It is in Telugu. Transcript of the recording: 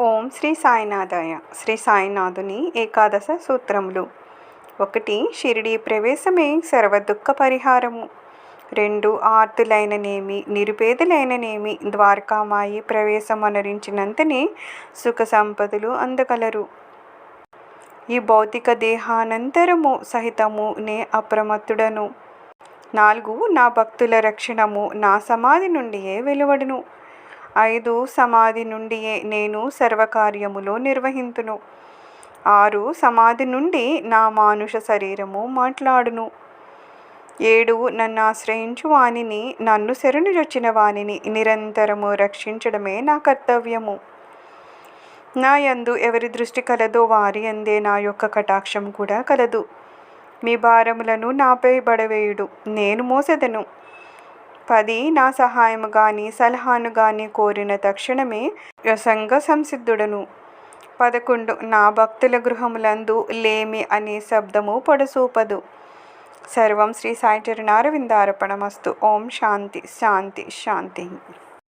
ఓం శ్రీ సాయినాథాయ శ్రీ సాయినాథుని ఏకాదశ సూత్రములు. ఒకటి షిరిడి ప్రవేశమే సర్వ దుఃఖ పరిహారము. రెండు ఆర్తులైననేమి నిరుపేదలైననేమి ద్వారకామాయి ప్రవేశమనరించినంతనే సుఖ సంపదలు అందగలరు. ఈ భౌతిక దేహానంతరము సహితము నే అప్రమత్తుడను. నాలుగు నా భక్తుల రక్షణము నా సమాధి నుండియే వెలువడును. ఐదు సమాధి నుండియే నేను సర్వకార్యములో నిర్వహింతును. ఆరు సమాధి నుండి నా మానుష శరీరము మాట్లాడును. ఏడు నన్ను ఆశ్రయించు వానిని నన్ను శరణుజొచ్చిన వానిని నిరంతరము రక్షించడమే నా కర్తవ్యము. నా యందు ఎవరి దృష్టి కలదో వారి అందే నా యొక్క కటాక్షం కూడా కలదు. మీ భారములను నాపై బడవేయుడు. నేను మోసెదను. పది నా సహాయము గాని సలహాను గాని కోరిన తక్షణమే వ్యసంగ సంసిద్ధుడను పదకొండు నా భక్తుల గృహములందు లేమి అనే శబ్దము పొడసూపదు. సర్వం శ్రీ సాయి చరణారవిందార్పణమస్తు ఓం శాంతి శాంతి శాంతి.